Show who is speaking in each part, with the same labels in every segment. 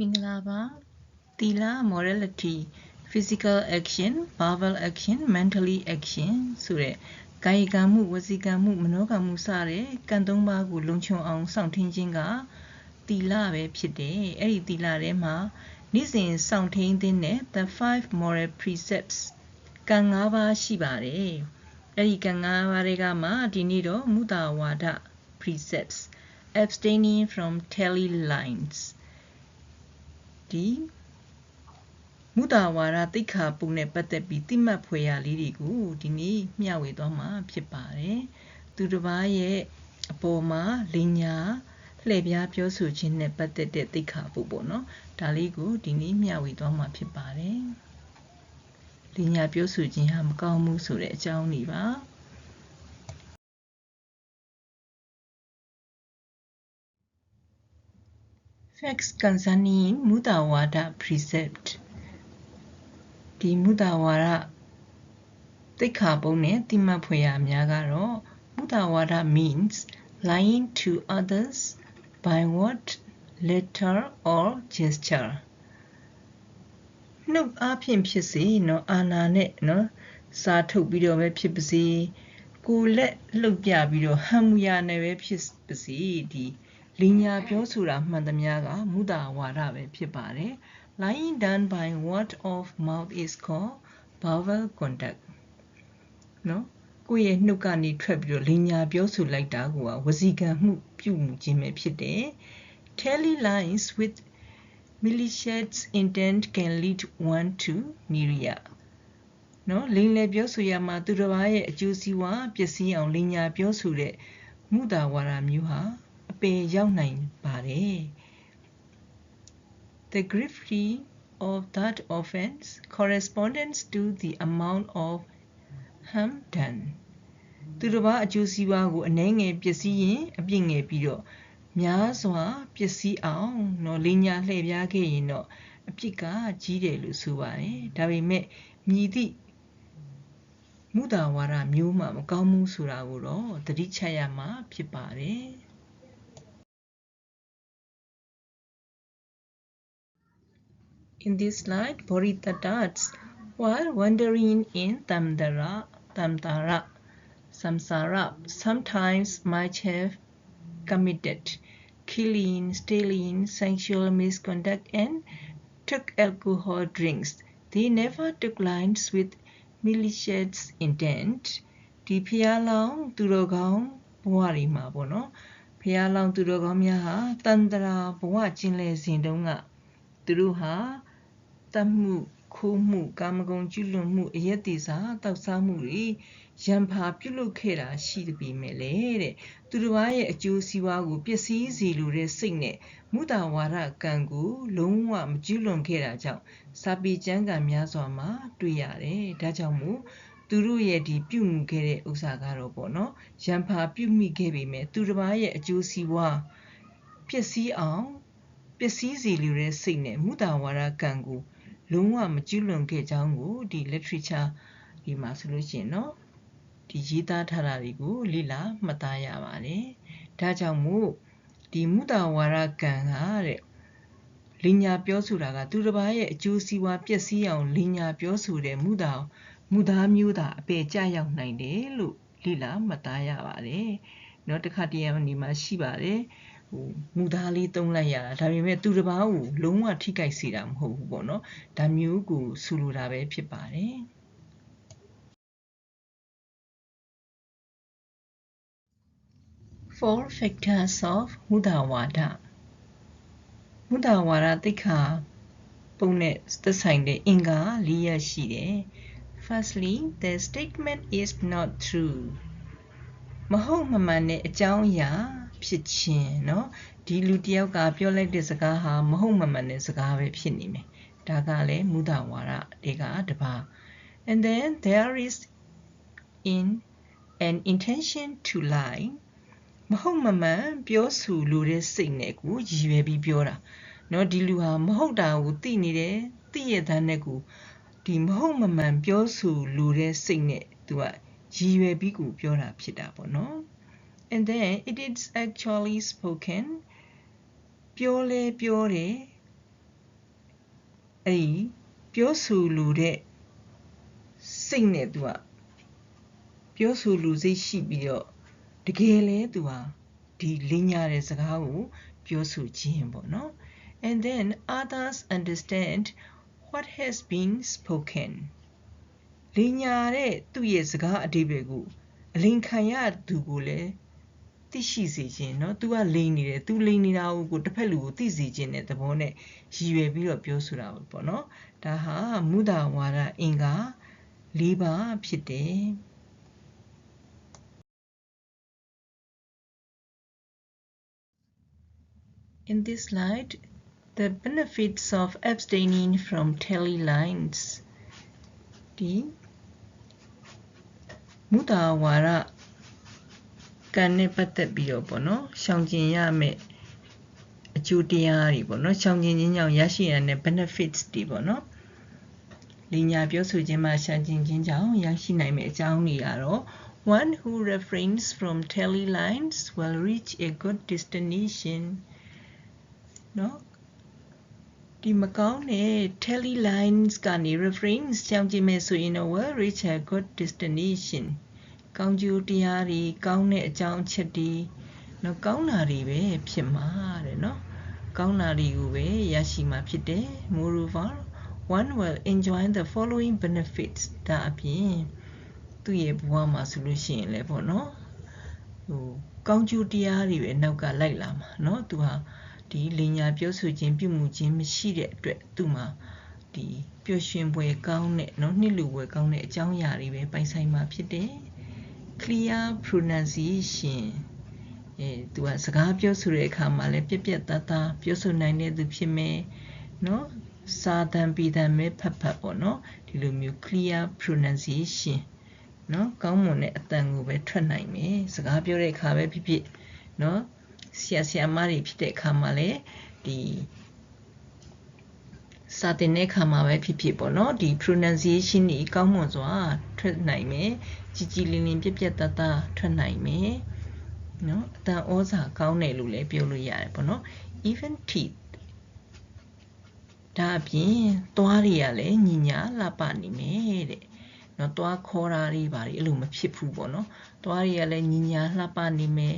Speaker 1: မင်္ဂလာပါသီလ morality physical action verbal action mentally action ဆိုတဲ့ကာယကံမှုဝစီကံမှုမနောကံမှုစတဲ့ကံသုံးပါးကိုလုံခြုံအောင်စောင့်ထင်းခြင်းကသီလပဲဖြစ်တယ်အဲ့ဒီသီလထဲမှာနေ့စဉ်စောင့်ထင်းသင့်တဲ့ the five moral precepts ကံ၅ပါးရှိပါတယ်အဲ့ဒီကံ၅ပါးတွေကမှဒီနေ့တော့မုတာဝါဒ precepts abstaining from telly lines ဒီမုတာဝါဒသိက္ခာပုံနဲ့ပတ်သက်ပြီးတိမှတ်ဖွယ်ရာလေးတွေကိုဒီနေ့မျှဝေသွားမှာဖြစ်ပါတယ်။သူတစ်ပါးရဲ့အပေါ်မှာလင်ညာလှည့်ပြားပြောဆိုခြင်းနဲ့ပတ်သက်တဲ့သိက္ခာပုံပေါ့နော်။ဒါလေးကိုဒီနေ့မျှဝေသွားမှာဖြစ်ပါတယ်။လင်ညာပြောဆိုခြင်းဟာမကောင်းဘူးဆိုတဲ့အကြောင်းတွေပါ။ Facts concerning Mudawada precept ဒီမုဒဝါဒသိက္ခာပုံနဲ့တိမှတ်ဖွယ်ရာများကတော့မုဒဝါဒ means lying to others by word letter or gesture နှုတ်အားဖြင့်ဖြစ်စေနော်အာနာနဲ့နော်စာထုတ်ပြီးတော့ပဲဖြစ်ပါစေကိုလက်လှုပ်ပြပြီးတော့ဟမ်မူယာနဲ့ပဲဖြစ်ပါစေဒီ လင်ညာပြောဆိုတာမှန်သမျှကမုဒဝါဒပဲဖြစ်ပါတယ် lying done by word of mouth is called vowel contact နော်ကိုယ့်ရဲ့နှုတ်ကနေထွက်ပြီးတော့လင်ညာပြောဆိုလိုက်တာကဝစီကံမှုပြုမှုခြင်းပဲဖြစ်တယ် tally lines with malicious intent can lead one to nirya နော်လိန်လေပြောဆိုရမှာသူတစ်ပါးရဲ့အကျိုးစီးပွားပျက်စီးအောင်လင်ညာပြောဆိုတဲ့မုတာဝါဒမျိုးဟာအ ပင်ရောက်နိုင်ပါတယ် The gravity of that offense corresponds to the amount of harm done သူတစ်ပါးအကျိုးစီးပွားကိုအနှဲငယ်ပျက်စီးရင်အပြစ်ငယ်ပြီးတော့များစွာပျက်စီးအောင်နော်လိညာလှည့်ပြားခဲ့ရင်တော့အပြစ်ကကြီးတယ်လို့ဆိုပါတယ်ဒါပေမဲ့မြည်သည့်မုဒဝါဒမျိုးမှမကောင်းဘူးဆိုတာကိုတော့သတိချရမှာဖြစ်ပါတယ် In this slide, Bodhisattvas, while wandering in Tamdara, Tamdara, Samsara, sometimes might have committed killing, stealing, sexual misconduct, and took alcohol drinks. They never took lines with malicious intent. ဒီဖျားလောင်သူတော်ကောင်းဘဝတွေမှာပေါ့နော်ဖျားလောင်သူတော်ကောင်းများဟာတန်တရာဘဝကျင်လည်စဉ်တုန်းကသူတို့ဟာ တတ်မှုခိုးမှုကာမဂုဏ်ကျุလွန်မှုအယက်တိစာတောက်စားမှုတွေရံဖာပြုလုပ်ခဲ့တာရှိပေမဲ့လေတဲ့သူတစ်ပါးရဲ့အကျိုးစီးပွားကိုပျက်စီးစေလိုတဲ့စိတ်နဲ့မုတာဝါဒကံကိုလုံးဝမကျุလွန်ခဲ့တာကြောင့်စာပေကျမ်းဂန်များစွာမှာတွေ့ရတယ်ဒါကြောင့်မို့သူတို့ရဲ့ဒီပြုမှုခဲ့တဲ့ဥစ္စာကတော့ပေါ့နော်ရံဖာပြုမိခဲ့ပေမဲ့သူတစ်ပါးရဲ့အကျိုးစီးပွားပျက်စီးအောင်ပျက်စီးစေလိုတဲ့စိတ်နဲ့မုတာဝါဒကံကို လုံးဝမကျူးလွန်ခဲ့ကြောင်းကိုဒီ literature ဒီမှာဆိုလို့ရှိရင်နော်ဒီရေးသားထားတာတွေကိုလေ့လာမှတ်သားရပါတယ်။ဒါကြောင့်မို့ဒီမုတာဝါရကံကတဲ့လင်ညာပြောဆိုတာကသူတစ်ပါးရဲ့အကျိုးစီးပွားပျက်စီးအောင်လင်ညာပြောဆိုတဲ့မုတာမုသားမျိုးသားအပေကြရောက်နိုင်တယ်လို့လေ့လာမှတ်သားရပါတယ်။နောက်တစ်ခါတည်းရမနေမှာရှိပါတယ်။ ဟိုမူသားလေးသုံးလိုက်ရတာဒါပေမဲ့သူတစ်ပါးကိုလုံးဝထိခိုက်စေတာမဟုတ်ဘူးပေါ့နော်ဒါမျိုးကိုဆူလိုတာပဲဖြစ်ပါတယ် four factors of မုဒဝါဒမုဒဝါဒသိက္ခာပုံနဲ့သက်ဆိုင်တဲ့အင်္ဂါ၄ရပ်ရှိတယ် firstly the statement is not true မဟုတ်မမှန်တဲ့အကြောင်းအရာ ဖြစ်ခြင်းเนาะဒီလူတယောက်ကပြောလိုက်တဲ့စကားဟာမဟုတ်မမှန်တဲ့စကားပဲဖြစ်နေမယ်ဒါကလည်းမူဒဝါဒတွေကတပါ and then there is in an intention to lie မဟုတ်မမှန်ပြောဆိုလိုတဲ့စိတ်နဲ့ကိုရည်ရွယ်ပြီးပြောတာเนาะဒီလူဟာမဟုတ်တာကိုသိနေတယ်သိရတဲ့နဲ့ကိုဒီမဟုတ်မမှန်ပြောဆိုလိုတဲ့စိတ်နဲ့သူကရည်ရွယ်ပြီးကိုပြောတာဖြစ်တာပေါ့နော် and then it is actually spoken ပြောလဲပြောတယ်အဲ့ဒီပြောဆိုလိုတဲ့စိတ်နဲ့သူကပြောဆိုလူစိတ်ရှိပြီးတော့တကယ်လဲသူဟာဒီလင်းညာတဲ့စကားကိုပြောဆိုခြင်းပေါ့နော် and then others understand what has been spoken လင်းညာတဲ့သူ့ရဲ့စကားအဓိပ္ပာယ်ကိုအလင်ခံရသူကိုလည်း သိရှိစေခြင်းเนาะ तू ကလိန်နေတယ် तू လိန်နေတာကိုတစ်ဖက်လူကိုသိစေခြင်းတဲ့သဘောနဲ့ရည်ရွယ်ပြီးတော့ပြောဆိုတာပေါ့เนาะဒါဟာမုဒဝါဒအင်္ဂါ၄ပါးဖြစ်တယ် In this slide, the benefits of abstaining from telly lines. ဒီမုတာဝါရ ကံနဲ့ပတ်သက်ပြီးတော့ပေါ့နော်ရှောင်ကျင်ရမယ့်အကျိုးတရားတွေပေါ့နော်ရှောင်ကျင်ခြင်းကြောင့်ရရှိရတဲ့ benefits တွေပေါ့နော်လင်ညာပြောဆိုခြင်းမှာရှောင်ကျင်ခြင်းကြောင့်ရရှိနိုင်မယ့်အကြောင်းတွေကတော့ one who refrains from telly lines will reach a good destination နော်ဒီမကောင်းတဲ့ tele lines ကနေ reference ကြောင်းကြည့်မယ်ဆိုရင်တော့ will reach a good destination ကောင်းကျိုးတရားတွေကောင်းတဲ့အကြောင်းအချက်တွေနော်ကောင်းတာတွေပဲဖြစ်မှာတဲ့နော်ကောင်းတာတွေကိုပဲရရှိမှာဖြစ်တယ် moreover one will enjoy the following benefits ဒါအပြင်သူ့ရဲ့ဘဝမှာဆိုလို့ရှိရင်လည်းပေါ့နော်ဟိုကောင်းကျိုးတရားတွေပဲနောက်ကလိုက်လာမှာနော်သူဟာဒီလိညာပြောဆိုခြင်းပြုမှုခြင်းမရှိတဲ့အတွက်သူ့မှာဒီပျော်ရွှင်ပွဲကောင်းတဲ့เนาะနှစ်လူပွဲကောင်းတဲ့အကြောင်းအရာတွေပဲပိုင်ဆိုင်မှာဖြစ်တယ် clear pronunciation အဲသူကစကားပြောဆိုတဲ့အခါမှာလည်းပြက်ပြက်သားသားပြောဆိုနိုင်တဲ့သူဖြစ်မယ်နော်စာတန်ပီတန်ပဲဖတ်ဖတ်ပေါ့နော်ဒီလိုမျိုး clear pronunciation နော်ကောင်းမွန်တဲ့အတန်ကိုပဲထွက်နိုင်မယ်စကားပြောတဲ့အခါပဲဖြစ်ဖြစ်နော်ဆရာဆရာမတွေဖြစ်တဲ့အခါမှာလည်းဒီ စာတင်တဲ့အခါမှာပဲဖြစ်ဖြစ်ပေါ့နော်ဒီ pronunciation တွေကောင်းမွန်စွာထွက်နိုင်မယ်ကြီးကြီးလင်းလင်းပြက်ပြက်တသားထွက်နိုင်မယ်နော်အတန်ဩဇာကောင်းတယ်လို့လည်းပြောလို့ရတယ်ပေါ့နော် even teeth ဒါအပြင်သွားတွေကလည်းညီညာလှပနေမယ်တဲ့နော်သွားခေါ်တာတွေဘာတွေအဲ့လိုမဖြစ်ဘူးပေါ့နော်သွားတွေကလည်းညီညာလှပနေမယ်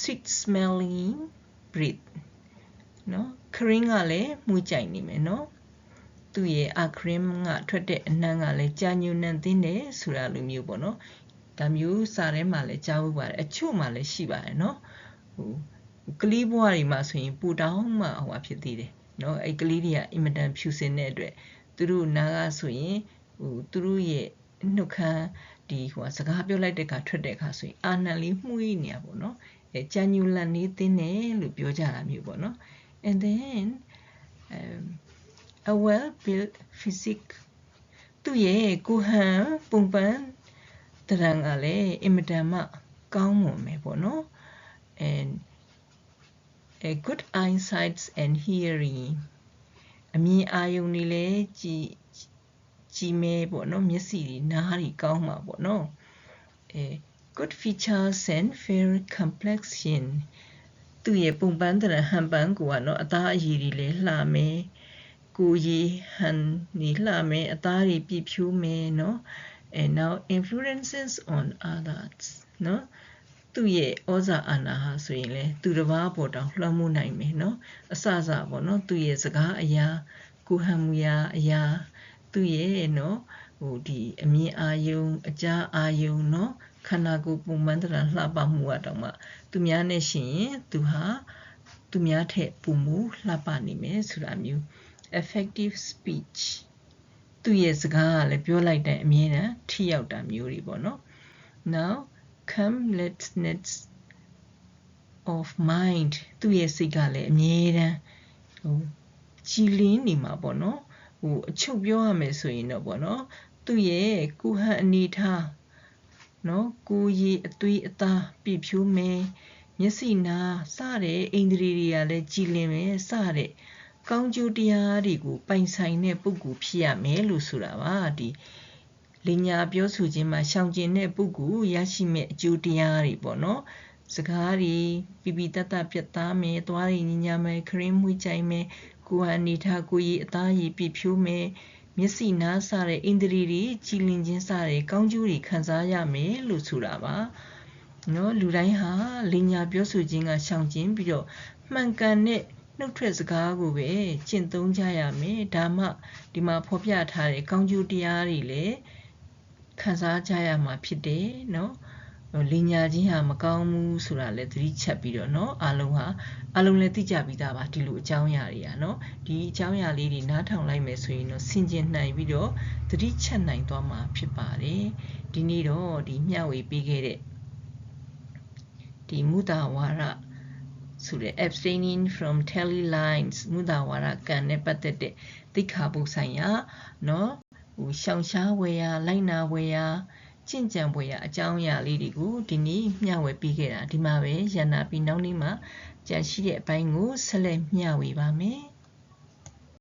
Speaker 1: sweet smelling breath နော်ခရင်းကလည်းမှုကြိုက်နေမယ်နော် သူ့ရဲ့အခရင်းကထွက်တဲ့အနှံ့ကလည်းကြာညူနံသင်းတယ်ဆိုတာလိုမျိုးပေါ့နော်ဒါမျိုးစာထဲမှာလည်းကြားဖို့ပါတယ်အချို့မှာလည်းရှိပါတယ်နော်ဟိုကလေးဘွားတွေမှာဆိုရင်ပူတောင်းမှဟိုဖြစ်သေးတယ်နော်အဲ့ကလေးတွေကအင်မတန်ဖြူစင်တဲ့အတွက်သူတို့နားကဆိုရင်ဟိုသူတို့ရဲ့နှုတ်ခမ်းဒီဟိုစကားပြောလိုက်တဲ့အခါထွက်တဲ့အခါဆိုရင်အာနံလေးမှုေးနေတာပေါ့နော်အဲဂျန်ညူလန်နေသင်းတယ်လို့ပြောကြတာမျိုးပေါ့နော် and then um, a well built physique သူ့ရဲ့ကိုဟန်ပုံပန်းတရံကလည်းအင်မတန်မှကောင်းမွန်မယ်ပေါ့နော် and a good eyesight and hearing အမြင်အာရုံတွေလည်းကြည်ကြည်မဲပေါ့နော်မျက်စိတွေနားတွေကောင်းမှာပေါ့နော်အဲ good features and fair complexion သူ့ရဲ့ပုံပန်းတရဟန်ပန်းကိုကနော်အသားအရည်တွေလည်းလှမယ် ကိုရည်ဟန်နေလှမယ်အသားတွေပြည့်ဖြိုးမယ်နော် and now influences on others နော်သူ့ရဲ့ဩဇာအာဏာဟာဆိုရင်လေသူတစ်ပါးပေါ်တောင်လွှမ်းမိုးနိုင်မယ်နော်အစစပေါ့နော်သူ့ရဲ့စကားအရာကိုဟန်မူရာအရာသူ့ရဲ့နော်ဟိုဒီအမြင်အာယုံအကြားအာယုံနော်ခန္ဓာကိုယ်ပုံမှန်တရလှပမှုအတောင်မှသူများနဲ့ရှင်ရင်သူဟာသူများထက်ပုံမူလှပနေမယ်ဆိုတာမျိုး effective speech သူ့ရဲ့စကားကလည်းပြောလိုက်တဲ့အမြင်နဲ့ထိရောက်တာမျိုးတွေပေါ့နော် now calmness of mind သူ့ရဲ့စိတ်ကလည်းအမြဲတမ်းဟိုကြည်လင်းနေမှာပေါ့နော်ဟိုအချုပ်ပြောရမယ်ဆိုရင်တော့ပေါ့နော်သူ့ရဲ့ကိုဟန်အနေထားနော်ကိုရည်အသွေးအသားပြည့်ဖြိုးမယ်မျက်စိနာစတဲ့အိန္ဒြေတွေကလည်းကြည်လင်မယ်စတဲ့ ကောင်းကျိုးတရားတွေကိုပိုင်ဆိုင်တဲ့ပုဂ္ဂိုလ်ဖြစ်ရမယ်လို့ဆိုတာပါဒီလင်ညာပြောဆိုခြင်းမှာရှောင်ကျင်တဲ့ပုဂ္ဂိုလ်ရရှိမဲ့အကျိုးတရားတွေပေါ့နော်စကားတွေပြပြတတ်တပြတ်သားမယ်သွားရည်ညညာမယ်ခရင်းမှုကြိုင်မယ်ကိုယ်ဟန်အနေထားကိုယ်ရည်အသားရည်ပြည့်ဖြိုးမယ်မျက်စိနားစတဲ့အိန္ဒြေတွေကြည်လင်ခြင်းစတဲ့ကောင်းကျိုးတွေခံစားရမယ်လို့ဆိုတာပါနော်လူတိုင်းဟာလင်ညာပြောဆိုခြင်းကရှောင်ကျဉ်ပြီးတော့မှန်ကန်တဲ့ နှုတ်ထွက်စကားကိုပဲကျင့်သုံးကြရမယ်ဒါမှဒီမှာဖော်ပြထားတဲ့ကောင်းကျိုးတရားတွေလည်းခံစားကြရမှာဖြစ်တယ်နော်လင်ညာချင်းဟာမကောင်းဘူးဆိုတာလည်းသတိချက်ပြီးတော့เนาะအားလုံးဟာအားလုံးလည်းသိကြပြီးသားပါဒီလိုအကြောင်းအရာတွေကเนาะဒီအကြောင်းအရာလေးတွေနားထောင်လိုက်မယ်ဆိုရင်တော့ဆင်ကျင်နိုင်ပြီးတော့သတိချက်နိုင်သွားမှာဖြစ်ပါတယ်ဒီနေ့တော့ဒီမျှဝေပေးခဲ့တဲ့ဒီမုဒ္ဒဝါရ ဆိုတဲ့ abstaining from telly lines မူတာဝါဒကံနဲ့ပတ်သက်တဲ့သိခါပုဆိုင်ရာနော်ဟိုရှောင်ရှားဝယ်ရာလိုက်နာဝယ်ရာကြင်ကြံပွဲရအကြောင်းအရာလေးတွေကိုဒီနေ့မျှဝေပေးခဲ့တာဒီမှာပဲရန်နာပြီးနောက်နေ့မှာကြံရှိတဲ့အပိုင်းကိုဆက်လက်မျှဝေပါမယ်